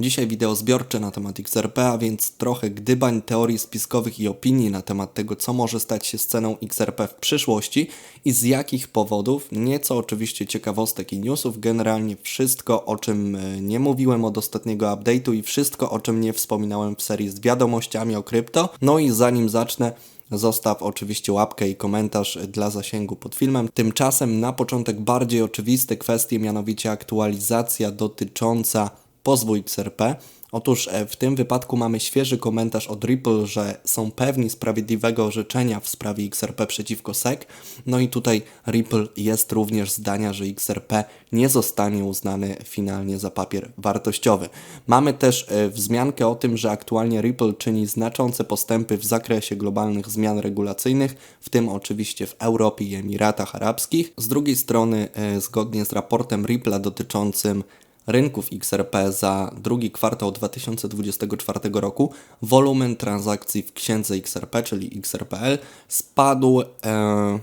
Dzisiaj wideo zbiorcze na temat XRP, a więc trochę gdybań, teorii spiskowych i opinii na temat tego, co może stać się sceną XRP w przyszłości i z jakich powodów. Nieco oczywiście ciekawostek i newsów, generalnie wszystko, o czym e, nie mówiłem od ostatniego update'u i wszystko, o czym nie wspominałem w serii z wiadomościami o krypto. No i zanim zacznę, Zostaw oczywiście łapkę i komentarz dla zasięgu pod filmem. Tymczasem na początek bardziej oczywiste kwestie, mianowicie aktualizacja dotycząca pozwu XRP. Otóż e, w tym wypadku mamy świeży komentarz od Ripple, że są pewni sprawiedliwego orzeczenia w sprawie XRP przeciwko SEC. No i tutaj Ripple jest również zdania, że XRP nie zostanie uznany finalnie za papier wartościowy. Mamy też e, wzmiankę o tym, że aktualnie Ripple czyni znaczące postępy w zakresie globalnych zmian regulacyjnych, w tym oczywiście w Europie i Emiratach Arabskich. Z drugiej strony, e, zgodnie z raportem Ripple dotyczącym rynków XRP za drugi kwartał 2024 roku wolumen transakcji w księdze XRP, czyli XRPL, spadł e,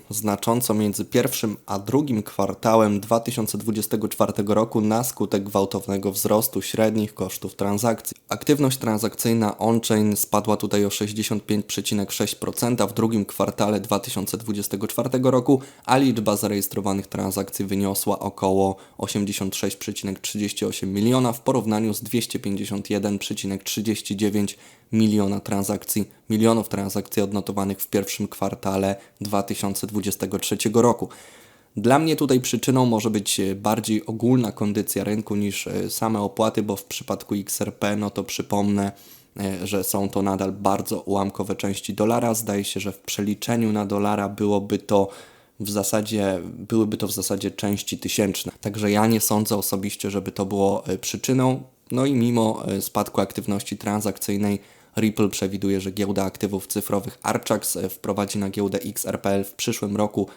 znacząco między pierwszym a drugim kwartałem 2024 roku na skutek gwałtownego wzrostu średnich kosztów transakcji. Aktywność transakcyjna on-chain spadła tutaj o 65,6% w drugim kwartale 2024 roku, a liczba zarejestrowanych transakcji wyniosła około 86,30 238 miliona w porównaniu z 251,39 miliona transakcji, milionów transakcji odnotowanych w pierwszym kwartale 2023 roku. Dla mnie tutaj przyczyną może być e, bardziej ogólna kondycja rynku niż e, same opłaty, bo w przypadku XRP, no to przypomnę, e, że są to nadal bardzo ułamkowe części dolara. Zdaje się, że w przeliczeniu na dolara byłoby to w zasadzie, byłyby to w zasadzie części tysięczne. Także ja nie sądzę osobiście, żeby to było e, przyczyną. No i mimo e, spadku aktywności transakcyjnej Ripple przewiduje, że giełda aktywów cyfrowych Archax e, wprowadzi na giełdę XRPL w przyszłym roku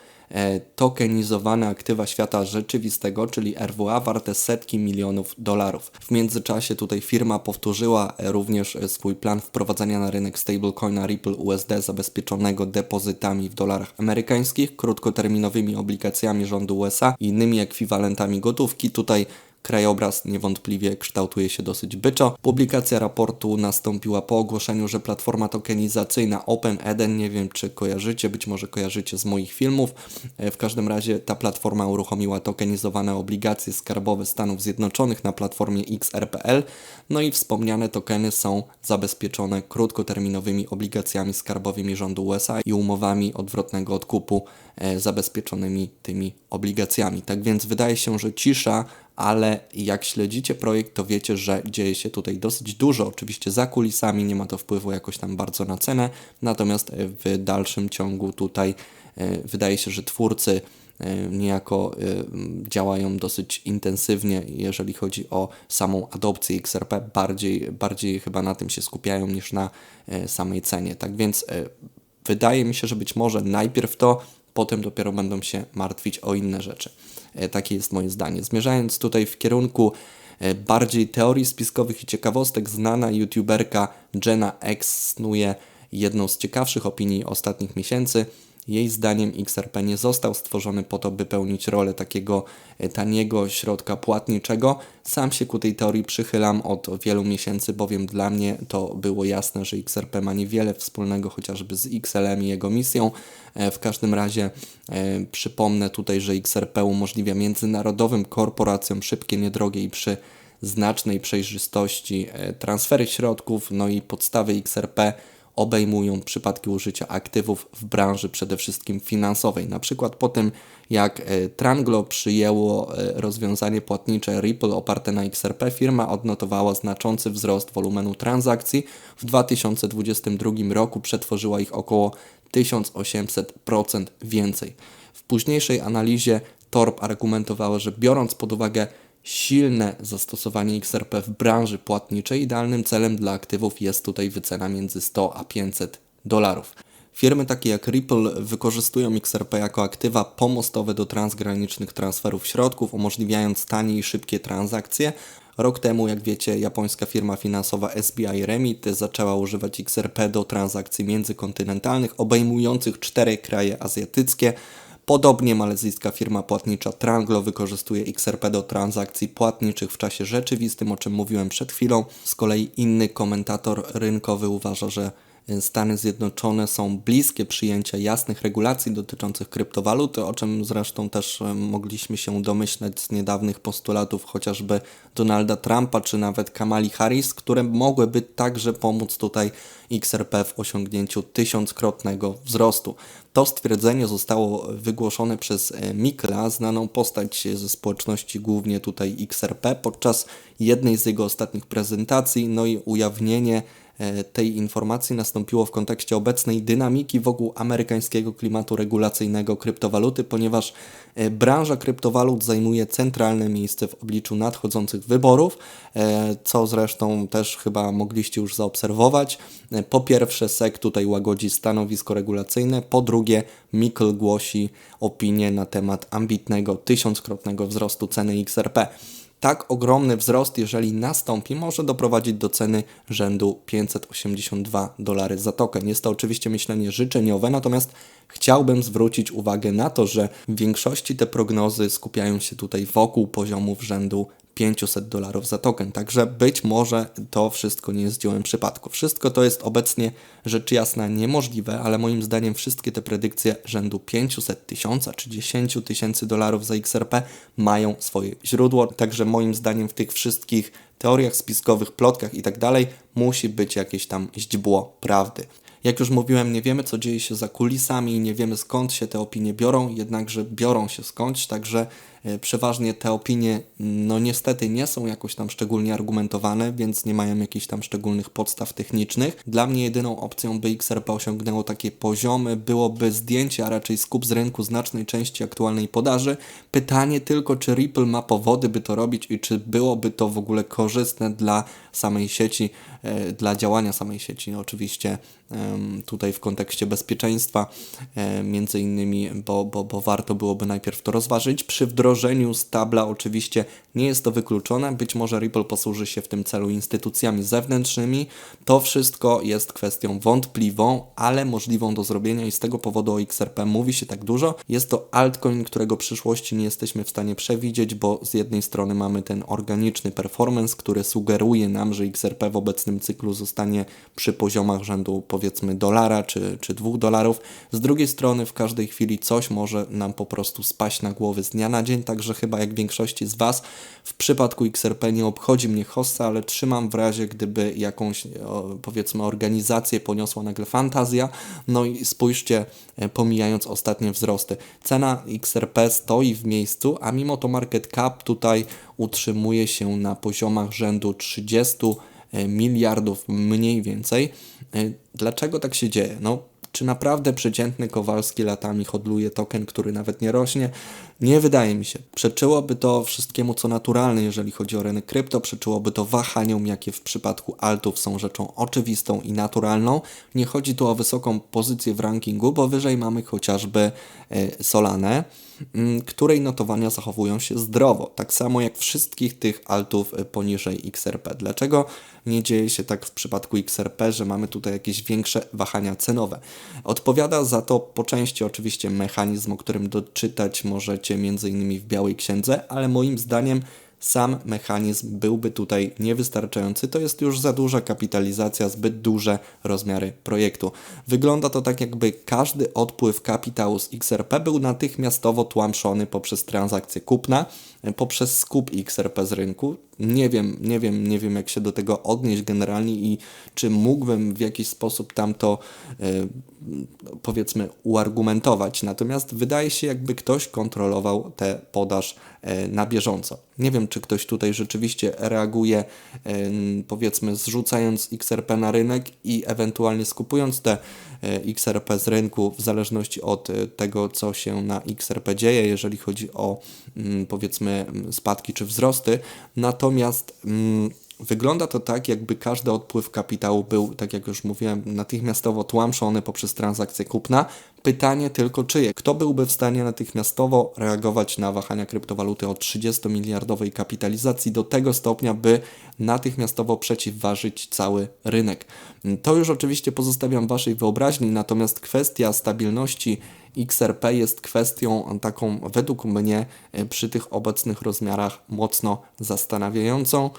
tokenizowane aktywa świata rzeczywistego, czyli RWA, warte setki milionów dolarów. W międzyczasie tutaj firma powtórzyła również swój plan wprowadzenia na rynek stablecoina Ripple USD zabezpieczonego depozytami w dolarach amerykańskich, krótkoterminowymi obligacjami rządu USA i innymi ekwiwalentami gotówki. Tutaj Krajobraz niewątpliwie kształtuje się dosyć byczo. Publikacja raportu nastąpiła po ogłoszeniu, że platforma tokenizacyjna OpenEden, nie wiem czy kojarzycie, być może kojarzycie z moich filmów, e, w każdym razie ta platforma uruchomiła tokenizowane obligacje skarbowe Stanów Zjednoczonych na platformie XRPL, no i wspomniane tokeny są zabezpieczone krótkoterminowymi obligacjami skarbowymi rządu USA i umowami odwrotnego odkupu zabezpieczonymi tymi obligacjami. Tak więc wydaje się, że cisza ale jak śledzicie projekt, to wiecie, że dzieje się tutaj dosyć dużo. Oczywiście za kulisami nie ma to wpływu jakoś tam bardzo na cenę, natomiast w dalszym ciągu tutaj e, wydaje się, że twórcy e, niejako e, działają dosyć intensywnie, jeżeli chodzi o samą adopcję XRP, bardziej, bardziej chyba na tym się skupiają niż na samej cenie. Tak więc wydaje mi się, że być może najpierw to, potem dopiero będą się martwić o inne rzeczy. E, takie jest moje zdanie. Zmierzając tutaj w kierunku e, bardziej teorii spiskowych i ciekawostek, znana youtuberka Jenna X snuje jedną z ciekawszych opinii ostatnich miesięcy – jej zdaniem XRP nie został stworzony po to, by pełnić rolę takiego e, taniego środka płatniczego. Sam się ku tej teorii przychylam od wielu miesięcy, bowiem dla mnie to było jasne, że XRP ma niewiele wspólnego chociażby z XLM i jego misją. E, w każdym razie e, przypomnę tutaj, że XRP umożliwia międzynarodowym korporacjom szybkie, niedrogie i przy znacznej przejrzystości transfery środków, no i podstawy XRP obejmują przypadki użycia aktywów w branży przede wszystkim finansowej. Na przykład po tym, jak e, Tranglo przyjęło e, rozwiązanie płatnicze Ripple oparte na XRP, firma odnotowała znaczący wzrost wolumenu transakcji. W 2022 roku przetworzyła ich około 1800% więcej. W późniejszej analizie Torp argumentowała, że biorąc pod uwagę silne zastosowanie XRP w branży płatniczej, idealnym celem dla aktywów jest tutaj wycena między 100 a 500 dolarów. Firmy takie jak Ripple wykorzystują XRP jako aktywa pomostowe do transgranicznych transferów środków, umożliwiając tanie i szybkie transakcje. Rok temu, jak wiecie, japońska firma finansowa SBI Remit zaczęła używać XRP do transakcji międzykontynentalnych obejmujących cztery kraje azjatyckie. Podobnie malezyjska firma płatnicza Tranglo wykorzystuje XRP do transakcji płatniczych w czasie rzeczywistym, o czym mówiłem przed chwilą. Z kolei inny komentator rynkowy uważa, że Stany Zjednoczone są bliskie przyjęcia jasnych regulacji dotyczących kryptowaluty, o czym zresztą też e, mogliśmy się domyślać z niedawnych postulatów chociażby Donalda Trumpa czy nawet Kamali Harris, które mogłyby także pomóc tutaj XRP w osiągnięciu tysiąckrotnego wzrostu. To stwierdzenie zostało wygłoszone przez e, Mikla, znaną postać ze społeczności głównie tutaj XRP, podczas jednej z jego ostatnich prezentacji, no i ujawnienie tej informacji nastąpiło w kontekście obecnej dynamiki wokół amerykańskiego klimatu regulacyjnego kryptowaluty, ponieważ e, branża kryptowalut zajmuje centralne miejsce w obliczu nadchodzących wyborów, e, co zresztą też chyba mogliście już zaobserwować. Po pierwsze, SEC tutaj łagodzi stanowisko regulacyjne, po drugie, Mikl głosi opinię na temat ambitnego, tysiąckrotnego wzrostu ceny XRP. Tak ogromny wzrost, jeżeli nastąpi, może doprowadzić do ceny rzędu 582 dolary za token. Jest to oczywiście myślenie życzeniowe, natomiast chciałbym zwrócić uwagę na to, że w większości te prognozy skupiają się tutaj wokół poziomów rzędu 500 dolarów za token. Także być może to wszystko nie jest dziełem przypadku. Wszystko to jest obecnie rzecz jasna niemożliwe, ale moim zdaniem wszystkie te predykcje rzędu 500 tysiąca czy 10 tysięcy dolarów za XRP mają swoje źródło. Także moim zdaniem w tych wszystkich teoriach spiskowych, plotkach i tak musi być jakieś tam źdźbło prawdy. Jak już mówiłem, nie wiemy, co dzieje się za kulisami, nie wiemy skąd się te opinie biorą, jednakże biorą się skądś, także przeważnie te opinie, no niestety nie są jakoś tam szczególnie argumentowane, więc nie mają jakichś tam szczególnych podstaw technicznych. Dla mnie jedyną opcją, by XRP osiągnęło takie poziomy, byłoby zdjęcie, a raczej skup z rynku znacznej części aktualnej podaży. Pytanie tylko, czy Ripple ma powody, by to robić i czy byłoby to w ogóle korzystne dla samej sieci, e, dla działania samej sieci. No oczywiście tutaj w kontekście bezpieczeństwa, e, między innymi, bo, bo, bo warto byłoby najpierw to rozważyć. Przy wdrożeniu stabla oczywiście nie jest to wykluczone, być może Ripple posłuży się w tym celu instytucjami zewnętrznymi. To wszystko jest kwestią wątpliwą, ale możliwą do zrobienia i z tego powodu o XRP mówi się tak dużo. Jest to altcoin, którego przyszłości nie jesteśmy w stanie przewidzieć, bo z jednej strony mamy ten organiczny performance, który sugeruje nam, że XRP w obecnym cyklu zostanie przy poziomach rzędu powiedzmy dolara czy, czy dwóch dolarów. Z drugiej strony w każdej chwili coś może nam po prostu spaść na głowy z dnia na dzień, także chyba jak większości z Was w przypadku XRP nie obchodzi mnie hossa, ale trzymam w razie gdyby jakąś powiedzmy organizację poniosła nagle fantazja. No i spójrzcie, e, pomijając ostatnie wzrosty. Cena XRP stoi w miejscu, a mimo to market cap tutaj utrzymuje się na poziomach rzędu 30 e, miliardów mniej więcej. E, dlaczego tak się dzieje? No, czy naprawdę przeciętny Kowalski latami hodluje token, który nawet nie rośnie? Nie wydaje mi się. Przeczyłoby to wszystkiemu, co naturalne, jeżeli chodzi o rynek krypto, przeczyłoby to wahaniom, jakie w przypadku altów są rzeczą oczywistą i naturalną. Nie chodzi tu o wysoką pozycję w rankingu, bo wyżej mamy chociażby e, Solanę, której notowania zachowują się zdrowo, tak samo jak wszystkich tych altów e, poniżej XRP. Dlaczego nie dzieje się tak w przypadku XRP, że mamy tutaj jakieś większe wahania cenowe? Odpowiada za to po części oczywiście mechanizm, o którym doczytać możecie innymi w Białej Księdze, ale moim zdaniem sam mechanizm byłby tutaj niewystarczający. To jest już za duża kapitalizacja, zbyt duże rozmiary projektu. Wygląda to tak, jakby każdy odpływ kapitału z XRP był natychmiastowo tłamszony poprzez transakcję kupna, poprzez skup XRP z rynku. Nie wiem, nie wiem, nie wiem jak się do tego odnieść generalnie i czy mógłbym w jakiś sposób tam to yy, powiedzmy uargumentować. Natomiast wydaje się jakby ktoś kontrolował tę podaż yy, na bieżąco. Nie wiem czy ktoś tutaj rzeczywiście reaguje yy, powiedzmy zrzucając XRP na rynek i ewentualnie skupując te XRP z rynku w zależności od tego co się na XRP dzieje, jeżeli chodzi o mm, spadki czy wzrosty. Natomiast mm, Wygląda to tak, jakby każdy odpływ kapitału był, tak jak już mówiłem, natychmiastowo tłamszony poprzez transakcję kupna. Pytanie tylko czyje? Kto byłby w stanie natychmiastowo reagować na wahania kryptowaluty o 30 miliardowej kapitalizacji do tego stopnia, by natychmiastowo przeciwważyć cały rynek? To już oczywiście pozostawiam Waszej wyobraźni, natomiast kwestia stabilności XRP jest kwestią taką według mnie przy tych obecnych rozmiarach mocno zastanawiającą.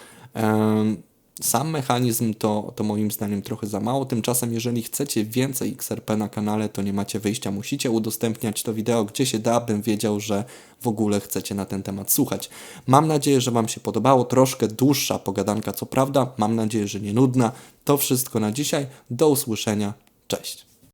Sam mechanizm to, to moim zdaniem trochę za mało. Tymczasem, jeżeli chcecie więcej XRP na kanale, to nie macie wyjścia. Musicie udostępniać to wideo, gdzie się da, bym wiedział, że w ogóle chcecie na ten temat słuchać. Mam nadzieję, że Wam się podobało. Troszkę dłuższa pogadanka, co prawda. Mam nadzieję, że nie nudna. To wszystko na dzisiaj. Do usłyszenia. Cześć.